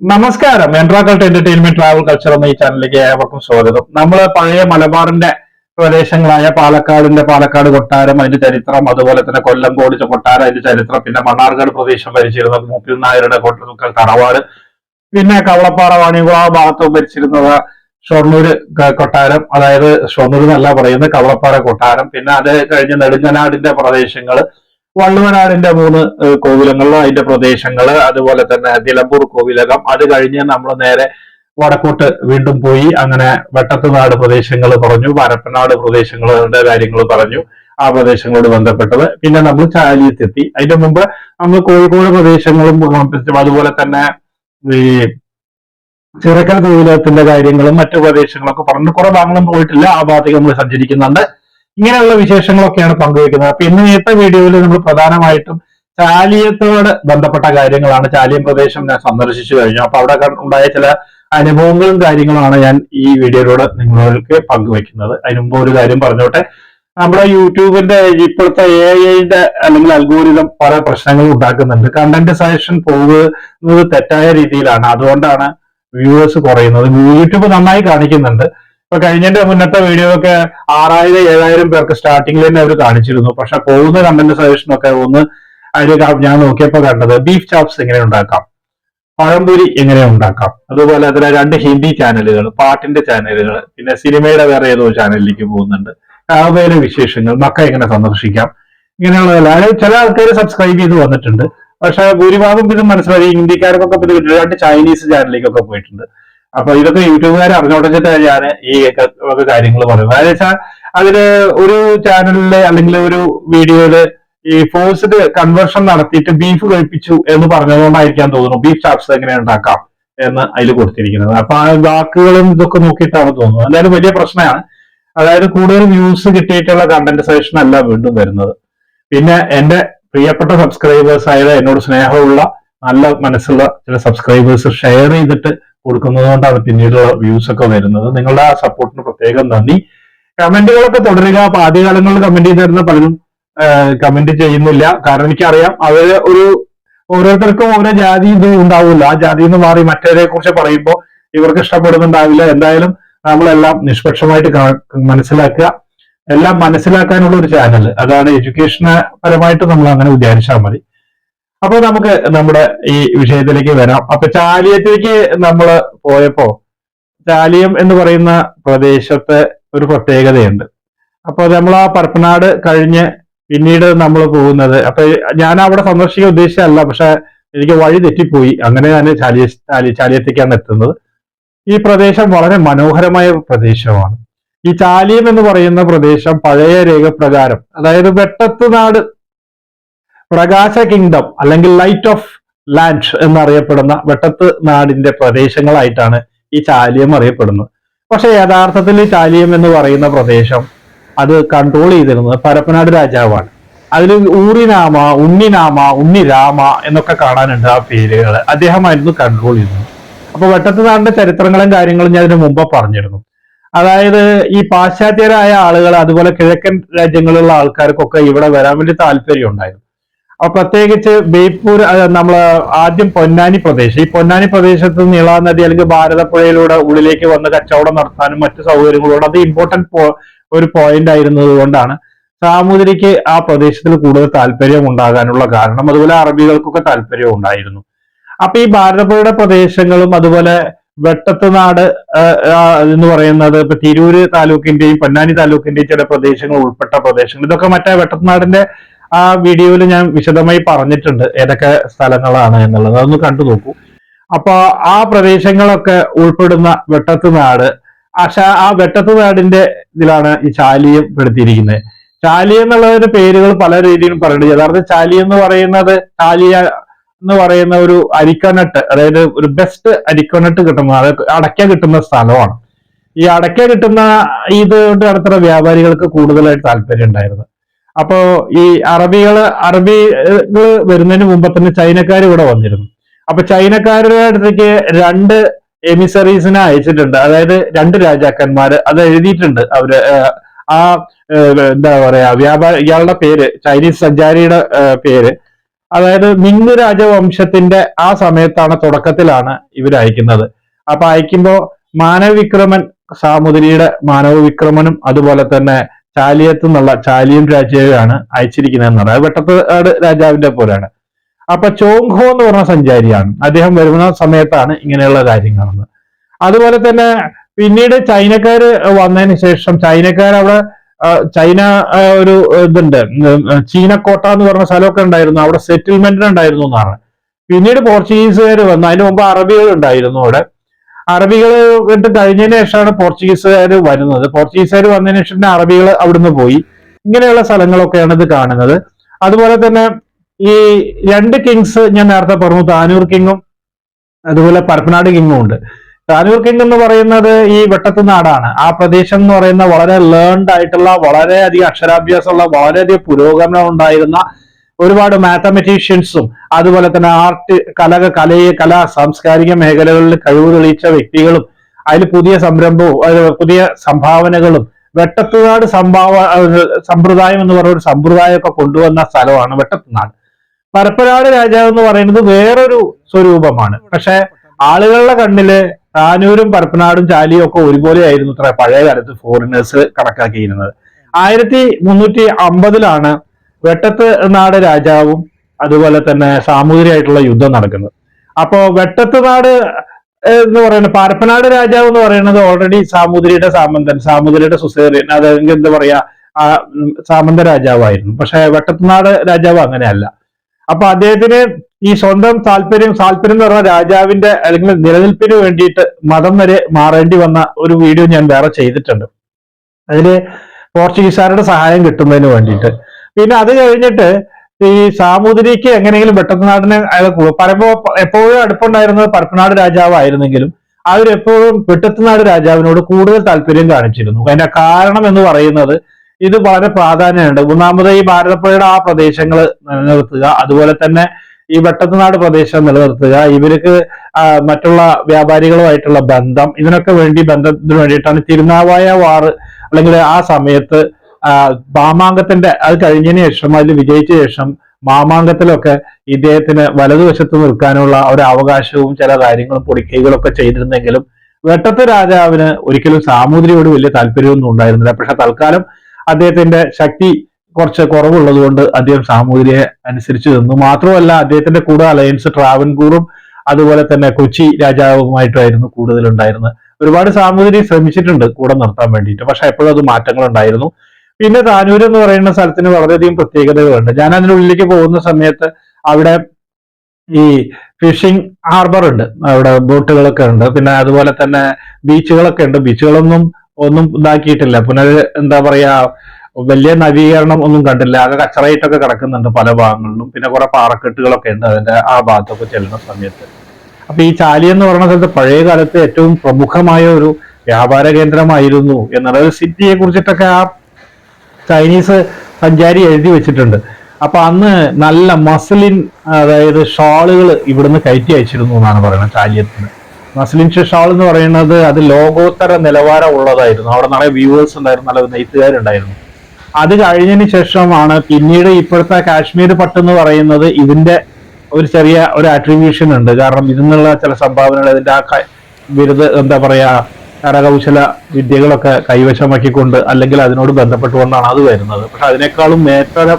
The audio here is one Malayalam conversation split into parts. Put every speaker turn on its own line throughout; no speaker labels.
നമസ്കാരം. എൻട്രാക്കൾട്ട് എന്റർടൈൻമെന്റ് ട്രാവൽ കൾച്ചർ എന്ന ഈ ചാനലിലേക്ക് ഏവർക്കും സ്വാഗതം. നമ്മൾ പഴയ മലബാറിന്റെ പ്രദേശങ്ങളായ പാലക്കാടിന്റെ പാലക്കാട് കൊട്ടാരം അതിന്റെ ചരിത്രം അതുപോലെ തന്നെ കൊല്ലം കോടിച്ച കൊട്ടാരം അതിന്റെ ചരിത്രം പിന്നെ മണ്ണാർക്കാട് പ്രദേശം ഭരിച്ചിരുന്നത് മുപ്പിൽ നായരുടെ കൊട്ട- തറവാട് പിന്നെ കവളപ്പാറ വാണിയുള്ള ആ ഭാഗത്ത് ഭരിച്ചിരുന്നത് ഷൊർണൂര് കൊട്ടാരം. അതായത് ഷൊർണൂർ എന്നല്ല പറയുന്നത് കവളപ്പാറ കൊട്ടാരം. പിന്നെ അത് കഴിഞ്ഞ് നെടുങ്ങനാടിന്റെ പ്രദേശങ്ങൾ വള്ളുവനാടിന്റെ മൂന്ന് കോവിലങ്ങൾ അതിന്റെ പ്രദേശങ്ങൾ അതുപോലെ തന്നെ നിലമ്പൂർ കോവിലകം. അത് കഴിഞ്ഞ് നമ്മൾ നേരെ വടക്കോട്ട് വീണ്ടും പോയി അങ്ങനെ വെട്ടത്തുനാട് പ്രദേശങ്ങൾ പറഞ്ഞു പരപ്പനാട് പ്രദേശങ്ങളുടെ കാര്യങ്ങൾ പറഞ്ഞു ആ പ്രദേശങ്ങളോട് ബന്ധപ്പെട്ടത്. പിന്നെ നമ്മൾ ചാലിയത്തെത്തി. അതിന്റെ മുമ്പ് നമ്മൾ കോഴിക്കോട് പ്രദേശങ്ങളും അതുപോലെ തന്നെ ഈ ചിറക്കൽ കോവിലത്തിന്റെ കാര്യങ്ങളും മറ്റു പ്രദേശങ്ങളൊക്കെ പറഞ്ഞു. കുറെ ഭാഗങ്ങളും പോയിട്ടില്ല. ആ ഭാഗത്തേക്ക് നമ്മൾ സഞ്ചരിക്കുന്നുണ്ട്. ഇങ്ങനെയുള്ള വിശേഷങ്ങളൊക്കെയാണ് പങ്കുവെക്കുന്നത് അപ്പൊ ഇന്ന് ഇന്നത്തെ വീഡിയോയിൽ നമ്മൾ പ്രധാനമായിട്ടും ചാലിയത്തോട് ബന്ധപ്പെട്ട കാര്യങ്ങളാണ്. ചാലിയം പ്രദേശം ഞാൻ സന്ദർശിച്ചു കഴിഞ്ഞു. അപ്പൊ അവിടെ ഉണ്ടായ ചില അനുഭവങ്ങളും കാര്യങ്ങളുമാണ് ഞാൻ ഈ വീഡിയോയിലൂടെ നിങ്ങൾക്ക് പങ്കുവെക്കുന്നത് അതിന് മുമ്പ് ഒരു കാര്യം പറഞ്ഞോട്ടെ. നമ്മുടെ യൂട്യൂബിന്റെ ഇപ്പോഴത്തെ എ ഐന്റെ അല്ലെങ്കിൽ അൽഗോരിതം പല പ്രശ്നങ്ങളും ഉണ്ടാക്കുന്നുണ്ട്. കണ്ടന്റ് സജഷൻ പോകുന്നത് തെറ്റായ രീതിയിലാണ്. അതുകൊണ്ടാണ് വ്യൂവേഴ്സ് കുറയുന്നത്. യൂട്യൂബ് നന്നായി കാണിക്കുന്നുണ്ട്. ഇപ്പൊ കഴിഞ്ഞതിന്റെ മുന്നത്തെ വീഡിയോ ഒക്കെ ആറായിരം ഏഴായിരം പേർക്ക് സ്റ്റാർട്ടിങ്ങിൽ തന്നെ അവർ കാണിച്ചിരുന്നു. പക്ഷെ പോകുന്ന കണ്ടന്റ് സജഷൻ ഒക്കെ ഒന്ന് അതിൽ ഞാൻ നോക്കിയപ്പോ കണ്ടത് ബീഫ് ചാപ്സ് എങ്ങനെ ഉണ്ടാക്കാം? പഴംപൊരി എങ്ങനെ ഉണ്ടാക്കാം? അതുപോലെ അതിലെ രണ്ട് ഹിന്ദി ചാനലുകൾ പാട്ടിന്റെ ചാനലുകൾ പിന്നെ സിനിമയുടെ വേറെ ഏതോ ചാനലിലേക്ക് പോകുന്നുണ്ട്. അവയിലെ വിശേഷങ്ങൾ മക്ക എങ്ങനെ സന്ദർശിക്കാം? ഇങ്ങനെയുള്ളതല്ല. ചില ആൾക്കാർ സബ്സ്ക്രൈബ് ചെയ്ത് വന്നിട്ടുണ്ട്. പക്ഷെ ഭൂരിഭാഗം ഇത് മനസ്സിലായി. ഹിന്ദിക്കാർക്കൊക്കെ രണ്ട് ചൈനീസ് ചാനലിലേക്കൊക്കെ പോയിട്ടുണ്ട്. അപ്പൊ ഇതൊക്കെ യൂട്യൂബുകാർ അറിഞ്ഞോട്ടിട്ട് ഞാൻ ഈ ഒക്കെ കാര്യങ്ങൾ പറയുന്നത് അതായത് വെച്ചാൽ അതിൽ ഒരു ചാനലിൽ അല്ലെങ്കിൽ ഒരു വീഡിയോയിൽ ഈ ഫോഴ്സ്ഡ് കൺവേർഷൻ നടത്തിയിട്ട് ബീഫ് കഴിപ്പിച്ചു എന്ന് പറഞ്ഞതുകൊണ്ടായിരിക്കാൻ തോന്നുന്നു. ബീഫ് ചാപ്സ് എങ്ങനെ ഉണ്ടാക്കാം എന്ന് അതിൽ കൊടുത്തിരിക്കുന്നത്. അപ്പൊ ആ വാക്കുകളും ഇതൊക്കെ നോക്കിയിട്ടാണ് തോന്നുന്നത്. എന്തായാലും വലിയ പ്രശ്നമാണ്. അതായത് കൂടുതൽ വ്യൂസ് കിട്ടിയിട്ടുള്ള കണ്ടന്റ് സജഷൻ അല്ല വീണ്ടും വരുന്നത്. പിന്നെ എന്റെ പ്രിയപ്പെട്ട സബ്സ്ക്രൈബേഴ്സ് ആയത് എന്നോട് സ്നേഹമുള്ള നല്ല മനസ്സുള്ള ചില സബ്സ്ക്രൈബേഴ്സ് ഷെയർ ചെയ്തിട്ട് കൊടുക്കുന്നത് കൊണ്ടാണ് പിന്നീടുള്ള വ്യൂസ് ഒക്കെ വരുന്നത്. നിങ്ങളുടെ ആ സപ്പോർട്ടിന് പ്രത്യേകം നന്ദി. കമന്റുകളൊക്കെ തുടരുക. അപ്പൊ ആദ്യകാലങ്ങളിൽ കമന്റ് ചെയ്തിരുന്ന പലരും കമന്റ് ചെയ്യുന്നില്ല. കാരണം എനിക്കറിയാം അത് ഒരു ഓരോരുത്തർക്കും ഓരോ ജാതി ഇത് ഉണ്ടാവില്ല ആ ജാതി എന്ന് മാറി മറ്റവരെ കുറിച്ച് പറയുമ്പോൾ ഇവർക്ക് ഇഷ്ടപ്പെടുന്നുണ്ടാവില്ല. എന്തായാലും നമ്മളെല്ലാം നിഷ്പക്ഷമായിട്ട് മനസ്സിലാക്കുക. എല്ലാം മനസ്സിലാക്കാനുള്ള ഒരു ചാനൽ അതാണ് എഡ്യൂക്കേഷന് പരമായിട്ട് നമ്മൾ അങ്ങനെ വിചാരിച്ചാൽ മതി. അപ്പൊ നമുക്ക് നമ്മുടെ ഈ വിഷയത്തിലേക്ക് വരാം. അപ്പൊ ചാലിയത്തേക്ക് നമ്മൾ പോയപ്പോ ചാലിയം എന്ന് പറയുന്ന പ്രദേശത്തെ ഒരു പ്രത്യേകതയുണ്ട്. അപ്പൊ നമ്മൾ ആ പരപ്പനാട് കഴിഞ്ഞ് പിന്നീട് നമ്മൾ പോകുന്നത്. അപ്പൊ ഞാൻ അവിടെ സന്ദർശിക്കാൻ ഉദ്ദേശിച്ചല്ല പക്ഷെ എനിക്ക് വഴി തെറ്റിപ്പോയി. അങ്ങനെ ഞാൻ ചാലിയ ചാലി ചാലിയത്തേക്കാണ് എത്തുന്നത്. ഈ പ്രദേശം വളരെ മനോഹരമായ പ്രദേശമാണ്. ഈ ചാലിയം എന്ന് പറയുന്ന പ്രദേശം പഴയ രേഖപ്രകാരം അതായത് വെട്ടത്ത് നാട് പ്രകാശ കിങ്ഡം അല്ലെങ്കിൽ ലൈറ്റ് ഓഫ് ലാൻഡ് എന്നറിയപ്പെടുന്ന വെട്ടത്ത് നാടിന്റെ പ്രദേശങ്ങളായിട്ടാണ് ഈ ചാലിയം അറിയപ്പെടുന്നത്. പക്ഷെ യഥാർത്ഥത്തിൽ ചാലിയം എന്ന് പറയുന്ന പ്രദേശം അത് കൺട്രോൾ ചെയ്തിരുന്നത് പരപ്പനാട് രാജാവാണ്. അതിൽ ഊറിനാമ ഉണ്ണിനാമ ഉണ്ണിരാമ എന്നൊക്കെ കാണാനുണ്ട് ആ പേരുകൾ. അദ്ദേഹമായിരുന്നു കൺട്രോൾ ചെയ്തത്. അപ്പൊ വെട്ടത്ത് നാടിന്റെ ചരിത്രങ്ങളും കാര്യങ്ങളും ഞാൻ ഇതിനു മുമ്പ് പറഞ്ഞിരുന്നു. അതായത് ഈ പാശ്ചാത്യരായ ആളുകൾ അതുപോലെ കിഴക്കൻ രാജ്യങ്ങളിലുള്ള ആൾക്കാർക്കൊക്കെ ഇവിടെ വരാൻ വേണ്ടി താല്പര്യം ഉണ്ടായിരുന്നു. പ്രത്യേകിച്ച് ബേപ്പൂർ നമ്മൾ ആദ്യം പൊന്നാനി പ്രദേശം. ഈ പൊന്നാനി പ്രദേശത്ത് നീളാ നദി അല്ലെങ്കിൽ ഭാരതപ്പുഴയിലൂടെ ഉള്ളിലേക്ക് വന്ന് കച്ചവടം നടത്താനും മറ്റു സൗകര്യങ്ങളോട് അത് ഇമ്പോർട്ടന്റ് ഒരു പോയിന്റ് ആയിരുന്നത് കൊണ്ടാണ് സാമൂതിരിക്ക് ആ പ്രദേശത്തിൽ കൂടുതൽ താല്പര്യം ഉണ്ടാകാനുള്ള കാരണം. അതുപോലെ അറബികൾക്കൊക്കെ താല്പര്യം ഉണ്ടായിരുന്നു. അപ്പൊ ഈ ഭാരതപ്പുഴയുടെ പ്രദേശങ്ങളും അതുപോലെ വെട്ടത്ത് നാട് ആഹ്, ആഹ്, എന്ന് പറയുന്നത് ഇപ്പൊ തിരൂര് താലൂക്കിന്റെയും പൊന്നാനി താലൂക്കിന്റെയും ചില പ്രദേശങ്ങൾ ഉൾപ്പെട്ട പ്രദേശങ്ങൾ. ഇതൊക്കെ മറ്റേ വെട്ടത്തുനാടിന്റെ ആ വീഡിയോയിൽ ഞാൻ വിശദമായി പറഞ്ഞിട്ടുണ്ട് ഏതൊക്കെ സ്ഥലങ്ങളാണ് എന്നുള്ളത്. അതൊന്ന് കണ്ടു നോക്കൂ. അപ്പൊ ആ പ്രദേശങ്ങളൊക്കെ ഉൾപ്പെടുന്ന വെട്ടത്തുനാട് നാട് പക്ഷെ ആ വെട്ടത്തുനാടിന്റെ ഇതിലാണ് ഈ ചാലിയം പെടുത്തിയിരിക്കുന്നത്. ചാലിയം എന്നുള്ളതിന്റെ പേരുകൾ പല രീതിയിലും പറയുന്നുണ്ട്. യഥാർത്ഥ ചാലി എന്ന് പറയുന്നത് ചാലിയ എന്ന് പറയുന്ന ഒരു അരിക്കനട്ട് അതായത് ഒരു ബെസ്റ്റ് അരിക്കനട്ട് കിട്ടുന്ന അടയ്ക്ക കിട്ടുന്ന സ്ഥലമാണ്. ഈ അടയ്ക്ക കിട്ടുന്ന ഇത് കൊണ്ട് നടത്തുന്ന വ്യാപാരികൾക്ക് കൂടുതലായിട്ട് താല്പര്യം ഉണ്ടായിരുന്നു. അപ്പോ ഈ അറബികൾ അറബികൾ വരുന്നതിന് മുമ്പ് തന്നെ ചൈനക്കാർ ഇവിടെ വന്നിരുന്നു. അപ്പൊ ചൈനക്കാരുടെ അടുത്തേക്ക് രണ്ട് എമിസറീസിനെ അയച്ചിട്ടുണ്ട്. അതായത് രണ്ട് രാജാക്കന്മാര് അത് എഴുതിയിട്ടുണ്ട് അവർ. ആ എന്താ പറയാ വ്യാപാര ഇയാളുടെ പേര് ചൈനീസ് സഞ്ചാരിയുടെ പേര്. അതായത് മിങ് രാജവംശത്തിന്റെ ആ സമയത്താണ് തുടക്കത്തിലാണ് ഇവർ അയക്കുന്നത്. അപ്പൊ അയക്കുമ്പോ മാനവവിക്രമൻ സാമുദ്രിയുടെ മാനവവിക്രമനും അതുപോലെ തന്നെ ചാലിയത്ത് എന്നുള്ള ചാലിയൻ രാജാവാണ് അയച്ചിരിക്കുന്നത് എന്നാണ് അത് വെട്ടത്താട് രാജാവിന്റെ പോലെയാണ്. അപ്പൊ ചോങ്ഹോ എന്ന് പറഞ്ഞ സഞ്ചാരിയാണ്. അദ്ദേഹം വരുന്ന സമയത്താണ് ഇങ്ങനെയുള്ള കാര്യങ്ങളെന്ന് അതുപോലെ തന്നെ പിന്നീട് ചൈനക്കാർ വന്നതിന് ശേഷം ചൈനക്കാർ അവിടെ ചൈന ഒരു ഇതുണ്ട്. ചീനക്കോട്ട എന്ന് പറഞ്ഞ സ്ഥലമൊക്കെ ഉണ്ടായിരുന്നു. അവിടെ സെറ്റിൽമെന്റ് ഉണ്ടായിരുന്നു എന്നാണ്. പിന്നീട് പോർച്ചുഗീസുകാർ വന്നു. അതിന് മുമ്പ് അറബികൾ ഉണ്ടായിരുന്നു അവിടെ. അറബികൾ ഇട്ട് കഴിഞ്ഞതിന് ശേഷമാണ് പോർച്ചുഗീസുകാർ വരുന്നത്. പോർച്ചുഗീസുകാർ വന്നതിന് ശേഷം അറബികൾ അവിടുന്ന് പോയി. ഇങ്ങനെയുള്ള സ്ഥലങ്ങളൊക്കെയാണ് ഇത് കാണുന്നത്. അതുപോലെ തന്നെ ഈ രണ്ട് കിങ്സ് ഞാൻ നേരത്തെ പറഞ്ഞു താനൂർ കിങ്ങും അതുപോലെ പരപ്പനാട് കിങ്ങും ഉണ്ട്. താനൂർ കിങ് എന്ന് പറയുന്നത് ഈ വെട്ടത്ത് നാടാണ്. ആ പ്രദേശം എന്ന് പറയുന്ന വളരെ ലേൺഡ് ആയിട്ടുള്ള വളരെയധികം അക്ഷരാഭ്യാസമുള്ള വളരെയധികം പുരോഗമനം ഉണ്ടായിരുന്ന ഒരുപാട് മാത്തമെറ്റീഷ്യൻസും അതുപോലെ തന്നെ ആർട്ട് കല കലയെ കലാ സാംസ്കാരിക മേഖലകളിൽ കഴിവ് തെളിയിച്ച വ്യക്തികളും അതിൽ പുതിയ സംരംഭവും പുതിയ സംഭാവനകളും വെട്ടത്തുനാട് സംഭാവ സമ്പ്രദായം എന്ന് പറയുന്ന ഒരു സമ്പ്രദായമൊക്കെ കൊണ്ടുവന്ന സ്ഥലമാണ് വെട്ടത്തുനാട് പരപ്പനാട് രാജാവ് എന്ന് പറയുന്നത് വേറൊരു സ്വരൂപമാണ്. പക്ഷെ ആളുകളുടെ കണ്ണിൽ താനൂരും പരപ്പനാടും ചാലിയും ഒക്കെ ഒരുപോലെ ആയിരുന്നു ഇത്ര പഴയ കാലത്ത് ഫോറിനേഴ്സ് കണക്കാക്കിയിരുന്നത്. ആയിരത്തി മുന്നൂറ്റി അമ്പതിലാണ് വെട്ടത്ത് നാട് രാജാവും അതുപോലെ തന്നെ സാമൂതിരിയായിട്ടുള്ള യുദ്ധം നടക്കുന്നത്. അപ്പോ വെട്ടത്ത് നാട് എന്ന് പറയുന്നത് പാരപ്പനാട് രാജാവ് എന്ന് പറയുന്നത് ഓൾറെഡി സാമൂതിരിയുടെ സാമന്തൻ സാമൂതിരിയുടെ സുസേറിയൻ അതെങ്കിൽ എന്താ പറയാ ആ സാമന്ത രാജാവായിരുന്നു. പക്ഷെ വെട്ടത്തുനാട് രാജാവ് അങ്ങനെയല്ല. അപ്പൊ അദ്ദേഹത്തിന് ഈ സ്വന്തം താല്പര്യം താല്പര്യം എന്ന് പറഞ്ഞ രാജാവിന്റെ അല്ലെങ്കിൽ നിലനിൽപ്പിന് വേണ്ടിയിട്ട് മതം വരെ മാറേണ്ടി വന്ന ഒരു വീഡിയോ ഞാൻ വേറെ ചെയ്തിട്ടുണ്ട്. അതിൽ പോർച്ചുഗീസുകാരുടെ സഹായം കിട്ടുന്നതിന് വേണ്ടിയിട്ട്. പിന്നെ അത് കഴിഞ്ഞിട്ട് ഈ സാമൂതിരിക്ക് എങ്ങനെയെങ്കിലും വെട്ടത്തുനാടിനെ അയാൾ കൂടും പരമ്പോ എപ്പോഴും അടുപ്പുണ്ടായിരുന്നത് പരപ്പനാട് രാജാവായിരുന്നെങ്കിലും അവരെപ്പോഴും വെട്ടത്തുനാട് രാജാവിനോട് കൂടുതൽ താല്പര്യം കാണിച്ചിരുന്നു. അതിന്റെ കാരണം എന്ന് പറയുന്നത് ഇത് വളരെ പ്രാധാന്യമുണ്ട്. ഒന്നാമത് ഈ ഭാരതപ്പുഴയുടെ ആ പ്രദേശങ്ങൾ നിലനിർത്തുക അതുപോലെ തന്നെ ഈ വെട്ടത്തുനാട് പ്രദേശം നിലനിർത്തുക ഇവർക്ക് മറ്റുള്ള വ്യാപാരികളുമായിട്ടുള്ള ബന്ധം ഇതിനൊക്കെ വേണ്ടി ബന്ധത്തിന് വേണ്ടിയിട്ടാണ് തിരുനാവായ വാറ് അല്ലെങ്കിൽ ആ സമയത്ത് മാമാങ്കത്തിന്റെ അത് കഴിഞ്ഞതിന് ശേഷം അതിൽ വിജയിച്ച ശേഷം മാമാങ്കത്തിലൊക്കെ ഇദ്ദേഹത്തിന് വലതുവശത്ത് നിൽക്കാനുള്ള ഒരു അവകാശവും ചില കാര്യങ്ങളും പൊടിക്കൈകളൊക്കെ ചെയ്തിരുന്നെങ്കിലും വെട്ടത്ത് രാജാവിന് ഒരിക്കലും സാമൂതിരിയോട് വലിയ താല്പര്യമൊന്നും ഉണ്ടായിരുന്നില്ല. പക്ഷെ തൽക്കാലം അദ്ദേഹത്തിന്റെ ശക്തി കുറച്ച് കുറവുള്ളത് കൊണ്ട് അദ്ദേഹം സാമൂതിരിയെ അനുസരിച്ച് നിന്നു. മാത്രമല്ല അദ്ദേഹത്തിന്റെ കൂടെ അലയൻസ് ട്രാവൻകൂറും അതുപോലെ തന്നെ കൊച്ചി രാജാവുമായിട്ടായിരുന്നു കൂടുതൽ ഉണ്ടായിരുന്നത് ഒരുപാട് സാമൂതിരി ശ്രമിച്ചിട്ടുണ്ട് കൂടെ നിർത്താൻ വേണ്ടിയിട്ട്. പക്ഷെ എപ്പോഴും അത് മാറ്റങ്ങൾ ഉണ്ടായിരുന്നു പിന്നെ താനൂർ എന്ന് പറയുന്ന സ്ഥലത്തിന് വളരെയധികം പ്രത്യേകതകളുണ്ട്. ഞാൻ അതിന്റെ അതിനുള്ളിലേക്ക് പോകുന്ന സമയത്ത് അവിടെ ഈ ഫിഷിംഗ് ഹാർബർ ഉണ്ട്. അവിടെ ബോട്ടുകളൊക്കെ ഉണ്ട്. പിന്നെ അതുപോലെ തന്നെ ബീച്ചുകളൊക്കെ ഉണ്ട്. ബീച്ചുകളൊന്നും ഒന്നും ഇതാക്കിയിട്ടില്ല. പുനർ എന്താ പറയാ വലിയ നവീകരണം ഒന്നും കണ്ടില്ല. ആകെ കച്ചറയിട്ടൊക്കെ കിടക്കുന്നുണ്ട് പല ഭാഗങ്ങളിലും. പിന്നെ കുറെ പാറക്കെട്ടുകളൊക്കെ ഉണ്ട് അതിന്റെ ആ ഭാഗത്തൊക്കെ ചെല്ലുന്ന സമയത്ത്. അപ്പൊ ഈ ചാലി എന്ന് പറയുന്ന സ്ഥലത്ത് പഴയ കാലത്ത് ഏറ്റവും പ്രമുഖമായ ഒരു വ്യാപാര കേന്ദ്രമായിരുന്നു എന്നുള്ളത് സിറ്റിയെ കുറിച്ചിട്ടൊക്കെ ആ ചൈനീസ് സഞ്ചാരി എഴുതി വെച്ചിട്ടുണ്ട്. അപ്പൊ അന്ന് നല്ല മസ്ലിൻ അതായത് ഷാളുകൾ ഇവിടുന്ന് കയറ്റി അയച്ചിരുന്നു എന്നാണ് പറയുന്നത് ചാലിയത്തിന് മസ്ലിൻ ഷാൾ എന്ന് പറയുന്നത് അത് ലോകോത്തര നിലവാരം ഉള്ളതായിരുന്നു. അവിടെ നല്ല വ്യൂവേഴ്സ് ഉണ്ടായിരുന്നു നല്ല നെയ്ത്തുകാരുണ്ടായിരുന്നു. അത് കഴിഞ്ഞതിന് ശേഷമാണ് പിന്നീട് ഇപ്പോഴത്തെ കാശ്മീർ പട്ട് എന്ന് പറയുന്നത് ഇതിന്റെ ഒരു ചെറിയ ഒരു അട്രിബ്യൂഷൻ ഉണ്ട്. കാരണം ഇതിനുള്ള ചില സംഭാവനകൾ ഇതിന്റെ ആ ബിരുദ എന്താ പറയാ കരകൗശല വിദ്യകളൊക്കെ കൈവശമാക്കിക്കൊണ്ട് അല്ലെങ്കിൽ അതിനോട് ബന്ധപ്പെട്ടുകൊണ്ടാണ് അത് വരുന്നത്. പക്ഷെ അതിനേക്കാളും മേത്തര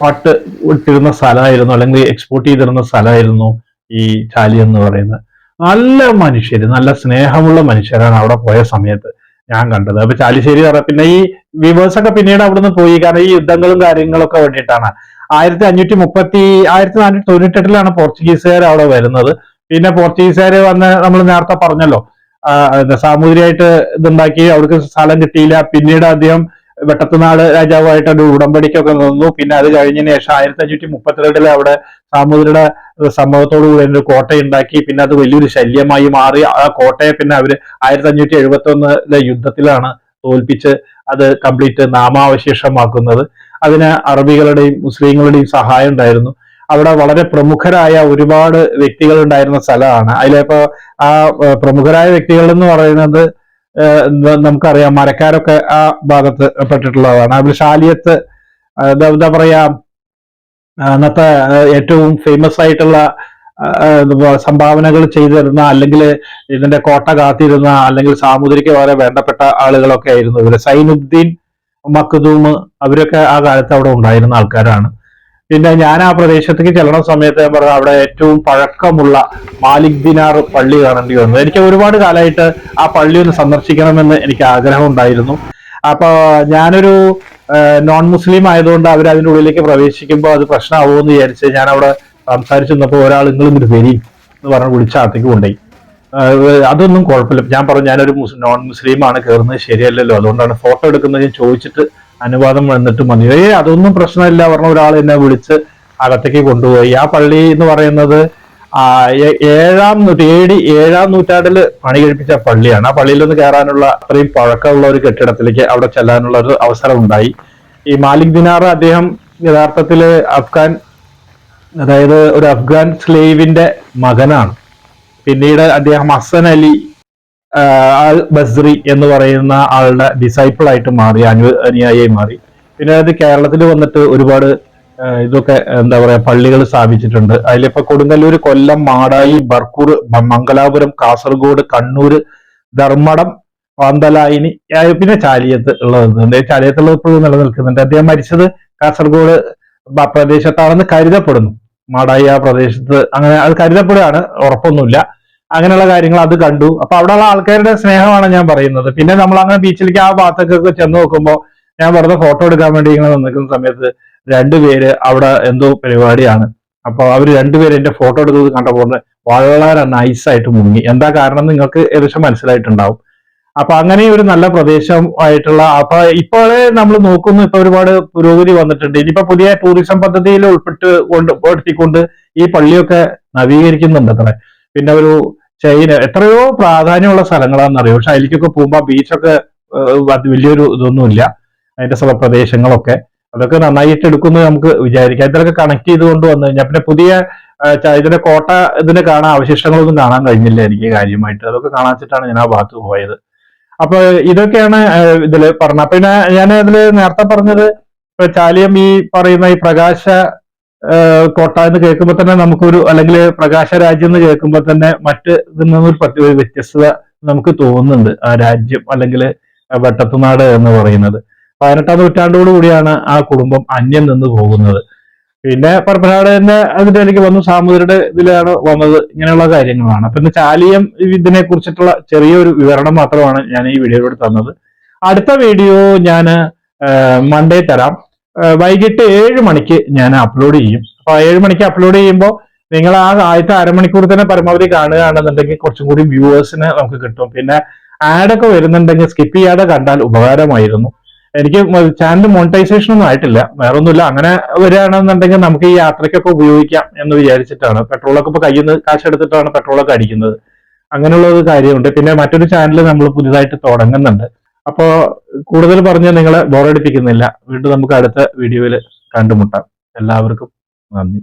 പാട്ട് ഇട്ടിരുന്ന സ്ഥലമായിരുന്നു അല്ലെങ്കിൽ എക്സ്പോർട്ട് ചെയ്തിരുന്ന സ്ഥലമായിരുന്നു ഈ ചാലി എന്ന് പറയുന്നത്. നല്ല മനുഷ്യർ നല്ല സ്നേഹമുള്ള മനുഷ്യരാണ് അവിടെ പോയ സമയത്ത് ഞാൻ കണ്ടത്. അപ്പൊ ചാലിശ്ശേരി പിന്നെ ഈ വിവേഴ്സ് ഒക്കെ പിന്നീട് അവിടുന്ന് പോയി. കാരണം ഈ യുദ്ധങ്ങളും കാര്യങ്ങളൊക്കെ വേണ്ടിയിട്ടാണ്. ആയിരത്തി അഞ്ഞൂറ്റി മുപ്പത്തി ആയിരത്തി നാനൂറ്റി തൊണ്ണൂറ്റെട്ടിലാണ് പോർച്ചുഗീസുകാർ അവിടെ വരുന്നത്. പിന്നെ പോർച്ചുഗീസുകാർ വന്ന് നമ്മൾ നേരത്തെ പറഞ്ഞല്ലോ സാമൂതിരിയായിട്ട് ഇതുണ്ടാക്കി അവർക്ക് സ്ഥലം കിട്ടിയില്ല. പിന്നീട് അദ്ദേഹം വെട്ടത്തുനാട് രാജാവായിട്ട് ഒരു ഉടമ്പടിക്കൊക്കെ നിന്നു. പിന്നെ അത് കഴിഞ്ഞതിന് ശേഷം ആയിരത്തി അഞ്ഞൂറ്റി മുപ്പത്തിരണ്ടിൽ അവിടെ സാമൂതിരിയുടെ സംഭവത്തോടു കൂടി ഒരു കോട്ട ഉണ്ടാക്കി പിന്നെ അത് വലിയൊരു ശല്യമായി മാറി. ആ കോട്ടയെ പിന്നെ അവർ ആയിരത്തി അഞ്ഞൂറ്റി എഴുപത്തി ഒന്നിലെ യുദ്ധത്തിലാണ് തോൽപ്പിച്ച് അത് കംപ്ലീറ്റ് നാമാവശേഷമാക്കുന്നത്. അതിന് അറബികളുടെയും മുസ്ലിങ്ങളുടെയും സഹായം ഉണ്ടായിരുന്നു. അവിടെ വളരെ പ്രമുഖരായ ഒരുപാട് വ്യക്തികൾ ഉണ്ടായിരുന്ന സ്ഥലമാണ്. അതിലിപ്പോ ആ പ്രമുഖരായ വ്യക്തികൾ എന്ന് പറയുന്നത് നമുക്കറിയാം. മരക്കാരൊക്കെ ആ ഭാഗത്ത് പെട്ടിട്ടുള്ളതാണ്. അതിൽ ഷാലിയത്ത് എന്താ പറയാ അന്നത്തെ ഏറ്റവും ഫേമസ് ആയിട്ടുള്ള സംഭാവനകൾ ചെയ്തിരുന്ന അല്ലെങ്കിൽ ഇതിന്റെ കോട്ട കാത്തിരുന്ന അല്ലെങ്കിൽ സാമൂതിരിക്ക് വളരെ വേണ്ടപ്പെട്ട ആളുകളൊക്കെ ആയിരുന്നു ഇവർ. സൈനുദ്ദീൻ മക്കുദൂമ് അവരൊക്കെ ആ കാലത്ത് അവിടെ ഉണ്ടായിരുന്ന ആൾക്കാരാണ്. പിന്നെ ഞാൻ ആ പ്രദേശത്തേക്ക് ചെല്ലണ സമയത്ത് പറഞ്ഞ അവിടെ ഏറ്റവും പഴക്കമുള്ള മാലിക് ദിനാർ പള്ളി കാണേണ്ടി വന്നു. എനിക്ക് ഒരുപാട് കാലമായിട്ട് ആ പള്ളി ഒന്ന് സന്ദർശിക്കണമെന്ന് എനിക്ക് ആഗ്രഹം ഉണ്ടായിരുന്നു അപ്പൊ ഞാനൊരു നോൺ മുസ്ലിം ആയതുകൊണ്ട് അവർ അതിന്റെ ഉള്ളിലേക്ക് പ്രവേശിക്കുമ്പോൾ അത് പ്രശ്നമാവുമെന്ന് വിചാരിച്ച് ഞാൻ അവിടെ സംസാരിച്ചു നിന്നപ്പോൾ ഒരാൾ നിങ്ങൾ ഇങ്ങോട്ട് വരി എന്ന് പറഞ്ഞ് വിളിച്ച അകത്തേക്ക് കൊണ്ടുപോയി. അതൊന്നും കുഴപ്പമില്ല. ഞാൻ പറഞ്ഞു ഞാനൊരു നോൺ മുസ്ലിം ആണ് കയറുന്നത് ശരിയല്ലല്ലോ. അതുകൊണ്ടാണ് ഫോട്ടോ എടുക്കുന്നത് ഞാൻ ചോദിച്ചിട്ട് അനുവാദം വന്നിട്ട് മതി ഏ അതൊന്നും പ്രശ്നമില്ല. പറഞ്ഞ ഒരാൾ എന്നെ വിളിച്ച് അകത്തേക്ക് കൊണ്ടുപോയി. ആ പള്ളി എന്ന് പറയുന്നത് ആ ഏഴാം നൂറ്റി ഏഴ് ഏഴാം നൂറ്റാണ്ടിൽ പണി കഴിപ്പിച്ച പള്ളിയാണ്. ആ പള്ളിയിൽ നിന്ന് കയറാനുള്ള അത്രയും പഴക്കമുള്ള ഒരു കെട്ടിടത്തിലേക്ക് അവിടെ ചെല്ലാനുള്ള ഒരു അവസരം ഉണ്ടായി ഈ മാലിക് ദിനാർ അദ്ദേഹം യഥാർത്ഥത്തിൽ അഫ്ഗാൻ അതായത് ഒരു അഫ്ഗാൻ സ്ലേവിന്റെ മകനാണ്. പിന്നീട് അദ്ദേഹം ഹസൻ അലി അൽ ബസ്രി എന്ന് പറയുന്ന ആളുടെ ഡിസൈപ്പിൾ ആയിട്ട് മാറി അനു അനുയായിയായി മാറി. പിന്നെ അത് കേരളത്തിൽ വന്നിട്ട് ഒരുപാട് ഇതൊക്കെ എന്താ പറയാ പള്ളികൾ സ്ഥാപിച്ചിട്ടുണ്ട്. അതിലിപ്പോ കൊടുങ്ങല്ലൂർ കൊല്ലം മാടായി ബർക്കൂർ മംഗലാപുരം കാസർഗോഡ് കണ്ണൂർ ധർമ്മടം പന്തലായിനി പിന്നെ ചാലിയത്ത് ഉള്ളത് ചാലിയത്തുള്ളത് ഇപ്പോഴും നിലനിൽക്കുന്നുണ്ട്. അദ്ദേഹം മരിച്ചത് കാസർഗോഡ് പ്രദേശത്താണെന്ന് കരുതപ്പെടുന്നു. മാടായി ആ പ്രദേശത്ത് അങ്ങനെ അത് കരുതപ്പെടുകയാണ്. ഉറപ്പൊന്നുമില്ല. അങ്ങനെയുള്ള കാര്യങ്ങൾ അത് കണ്ടു. അപ്പൊ അവിടെയുള്ള ആൾക്കാരുടെ സ്നേഹമാണ് ഞാൻ പറയുന്നത്. പിന്നെ നമ്മൾ അങ്ങനെ ബീച്ചിലേക്ക് ആ ഭാഗത്തേക്കൊക്കെ ചെന്ന് നോക്കുമ്പോൾ ഞാൻ വെറുതെ ഫോട്ടോ എടുക്കാൻ വേണ്ടി ഇങ്ങനെ നിൽക്കുന്ന സമയത്ത് രണ്ടുപേര് അവിടെ എന്തോ പരിപാടിയാണ്. അപ്പൊ അവർ രണ്ടുപേരും എന്റെ ഫോട്ടോ എടുത്തത് കണ്ടപ്പോൾ വളരെ നൈസായിട്ട് മുങ്ങി. എന്താ കാരണം നിങ്ങൾക്ക് ഏകദേശം മനസ്സിലായിട്ടുണ്ടാവും. അപ്പൊ അങ്ങനെ ഒരു നല്ല പ്രദേശം ആയിട്ടുള്ള അപ്പൊ ഇപ്പോഴേ നമ്മൾ നോക്കുന്നു ഇപ്പൊ ഒരുപാട് പുരോഗതി വന്നിട്ടുണ്ട്. ഇനിയിപ്പോ പുതിയ ടൂറിസം പദ്ധതിയിൽ ഉൾപ്പെട്ട് കൊണ്ട് ഉൾപ്പെടുത്തിക്കൊണ്ട് ഈ പള്ളിയൊക്കെ നവീകരിക്കുന്നുണ്ട് അത്ര. പിന്നെ ഒരു ചൈന എത്രയോ പ്രാധാന്യമുള്ള സ്ഥലങ്ങളാണെന്നറിയോ? പക്ഷെ അതിലേക്കൊക്കെ പോകുമ്പോൾ ബീച്ചൊക്കെ വലിയൊരു ഇതൊന്നുമില്ല. അതിന്റെ സ്ഥല പ്രദേശങ്ങളൊക്കെ അതൊക്കെ നന്നായിട്ട് എടുക്കുന്നു നമുക്ക് വിചാരിക്കാം. ഇതിലൊക്കെ കണക്ട് ചെയ്തുകൊണ്ട് വന്നു കഴിഞ്ഞാൽ പിന്നെ പുതിയ ഇതിന്റെ കോട്ട ഇതിന് കാണാൻ അവശിഷ്ടങ്ങളൊന്നും കാണാൻ കഴിഞ്ഞില്ല എനിക്ക് കാര്യമായിട്ട്. അതൊക്കെ കാണാൻ വെച്ചിട്ടാണ് ഞാൻ ആ ഭാഗത്ത് പോയത്. അപ്പൊ ഇതൊക്കെയാണ് ഇതിൽ പറഞ്ഞത്. പിന്നെ ഞാൻ ഇതിൽ നേരത്തെ പറഞ്ഞത് ഇപ്പൊ ചാലിയം ഈ പറയുന്ന ഈ പ്രകാശ കോട്ട എന്ന് കേൾക്കുമ്പോൾ തന്നെ നമുക്കൊരു അല്ലെങ്കിൽ പ്രകാശ രാജ്യം എന്ന് കേൾക്കുമ്പോൾ തന്നെ മറ്റ് ഇതിൽ നിന്നൊരു പ്രത്യേക വ്യത്യസ്തത നമുക്ക് തോന്നുന്നുണ്ട്. ആ രാജ്യം അല്ലെങ്കിൽ വെട്ടത്തുനാട് എന്ന് പറയുന്നത്. പതിനെട്ടാം നൂറ്റാണ്ടോടു കൂടിയാണ് ആ കുടുംബം അന്യം നിന്ന് പോകുന്നത്. പിന്നെ പരമ്പരാട് തന്നെ അതിന്റെ ഇടയ്ക്ക് വന്നു. സാമൂതിരിയുടെ ഇതിലാണ് വന്നത്. ഇങ്ങനെയുള്ള കാര്യങ്ങളാണ്. അപ്പൊ ഇന്ന് ചാലിയം ഇതിനെ കുറിച്ചിട്ടുള്ള ചെറിയൊരു വിവരണം മാത്രമാണ് ഞാൻ ഈ വീഡിയോയിലൂടെ തന്നത്. അടുത്ത വീഡിയോ ഞാൻ മൺഡേ തരാം. വൈകിട്ട് ഏഴ് മണിക്ക് ഞാൻ അപ്ലോഡ് ചെയ്യും. അപ്പൊ ഏഴ് മണിക്ക് അപ്ലോഡ് ചെയ്യുമ്പോൾ നിങ്ങൾ ആ ആദ്യത്തെ അരമണിക്കൂർ തന്നെ പരമാവധി കാണുകയാണെന്നുണ്ടെങ്കിൽ കുറച്ചും കൂടി വ്യൂവേഴ്സിന് നമുക്ക് കിട്ടും. പിന്നെ ആഡൊക്കെ വരുന്നുണ്ടെങ്കിൽ സ്കിപ്പ് ചെയ്യാതെ കണ്ടാൽ ഉപകാരമായിരുന്നു. എനിക്ക് ചാനൽ മോണിറ്റൈസേഷൻ ഒന്നും ആയിട്ടില്ല. വേറെ ഒന്നുമില്ല അങ്ങനെ വരികയാണെന്നുണ്ടെങ്കിൽ നമുക്ക് ഈ യാത്രയ്ക്കൊക്കെ ഉപയോഗിക്കാം എന്ന് വിചാരിച്ചിട്ടാണ്. പെട്രോളൊക്കെ ഇപ്പൊ കയ്യിൽ നിന്ന് കാശ് എടുത്തിട്ടാണ് പെട്രോളൊക്കെ അടിക്കുന്നത്. അങ്ങനെയുള്ള ഒരു കാര്യമുണ്ട്. പിന്നെ മറ്റൊരു ചാനൽ നമ്മൾ പുതിയതായിട്ട് തുടങ്ങുന്നുണ്ട്. അപ്പോ കൂടുതൽ പറഞ്ഞ് നിങ്ങളെ ബോറടിപ്പിക്കുന്നില്ല വീണ്ടും നമുക്ക് അടുത്ത വീഡിയോയിൽ കണ്ടുമുട്ടാം. എല്ലാവർക്കും നന്ദി.